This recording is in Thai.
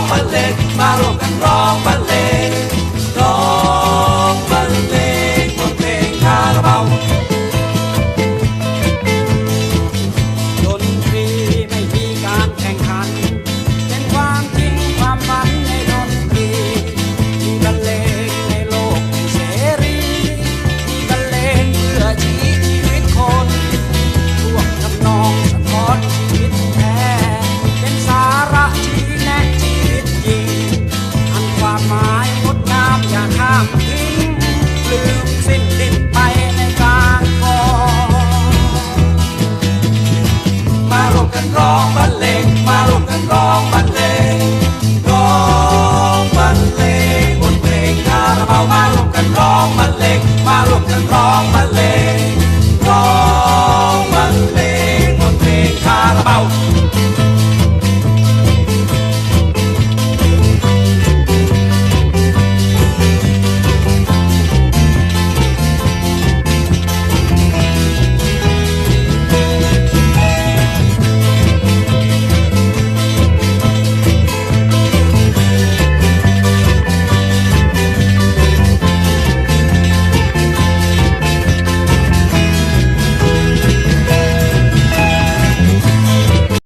องบัเลงมาร่วมกันร้องบัเลง